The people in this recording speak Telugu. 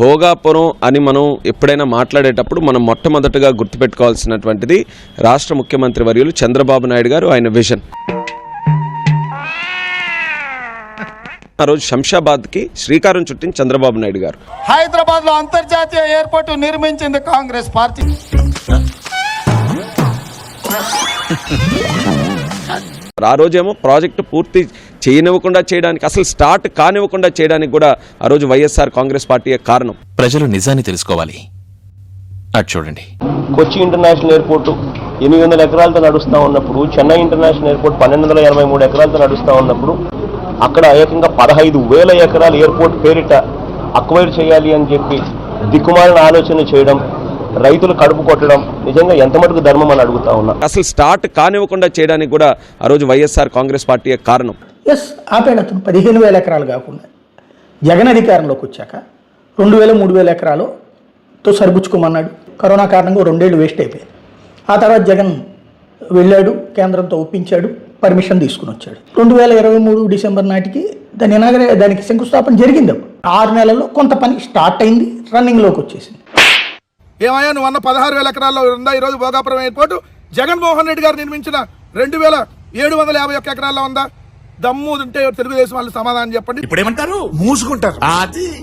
భోగాపురం అని మనం ఎప్పుడైనా మాట్లాడేటప్పుడు మనం మొట్టమొదటగా గుర్తుపెట్టుకోవాల్సినటువంటిది రాష్ట్ర ముఖ్యమంత్రి వర్యులు చంద్రబాబు నాయుడు గారు ఆయన విజన్. ఆ రోజు శంషాబాద్కి శ్రీకారం చుట్టింది చంద్రబాబు నాయుడు గారు. హైదరాబాద్లో అంతర్జాతీయ ఎయిర్పోర్ట్ నిర్మించింది కాంగ్రెస్ పార్టీ. ఆ రోజేమో ప్రాజెక్టు పూర్తి చేయనివ్వకుండా చేయడానికి అసలు స్టార్ట్ కానివ్వకుండా చేయడానికి కూడా ఆ రోజు వైఎస్ఆర్ కాంగ్రెస్ పార్టీయే కారణం? ప్రజలు నిజాన్ని తెలుసుకోవాలి. అటు చూడండి. కొచ్చి ఇంటర్నేషనల్ ఎయిర్పోర్ట్ ఎనిమిది వందల ఎకరాలతో నడుస్తూ ఉన్నప్పుడు చెన్నై ఇంటర్నేషనల్ ఎయిర్పోర్ట్ పన్నెండు వందల ఎనభై మూడు ఎకరాలతో నడుస్తూ ఉన్నప్పుడు అక్కడ ఏకంగా పదహైదు వేల ఎకరాల ఎయిర్పోర్ట్ పేరిట అక్వైర్ చేయాలి అని చెప్పి దిక్కుమాలిన ఆలోచన చేయడం రైతులు కడుపు కొట్టడం. నిజంగా ఎంత మటుకు ధర్మం అని అడుగుతా ఉన్నా. అసలు స్టార్ట్ కానివ్వకుండా చేయడానికి కూడా ఆ రోజు వైఎస్ఆర్ కాంగ్రెస్ పార్టీయే కారణం? ఎస్ ఆపాడు అతను. పదిహేను వేల ఎకరాలు కాకుండా. జగన్ అధికారంలోకి వచ్చాక రెండు వేల మూడు వేల ఎకరాలతో సరిపుచ్చుకోమన్నాడు. కరోనా కారణంగా రెండేళ్ళు వేస్ట్ అయిపోయింది. ఆ తర్వాత జగన్ వెళ్ళాడు కేంద్రంతో ఒప్పించాడు పర్మిషన్ తీసుకుని వచ్చాడు. రెండు వేల ఇరవై మూడు డిసెంబర్ నాటికి దాని ఇనాగరే దానికి శంకుస్థాపన జరిగింది. ఆరు నెలల్లో కొంత పని స్టార్ట్ అయింది రన్నింగ్లోకి వచ్చేసింది. ఏమయ్యా నువ్వు అన్న పదహారు వేల ఎకరాల్లో ఉందా? ఈరోజు భోగాపురం ఎయిర్పోర్ట్. జగన్మోహన్ రెడ్డి గారు నిర్మించిన రెండు వేల ఏడు వందల యాభై ఒక్క ఎకరాల్లో ఉందా? దమ్ము ఉంటే తెలుగుదేశం వాళ్ళు సమాధానం చెప్పండి. ఇప్పుడేమంటారు? మూసుకుంటారు. అది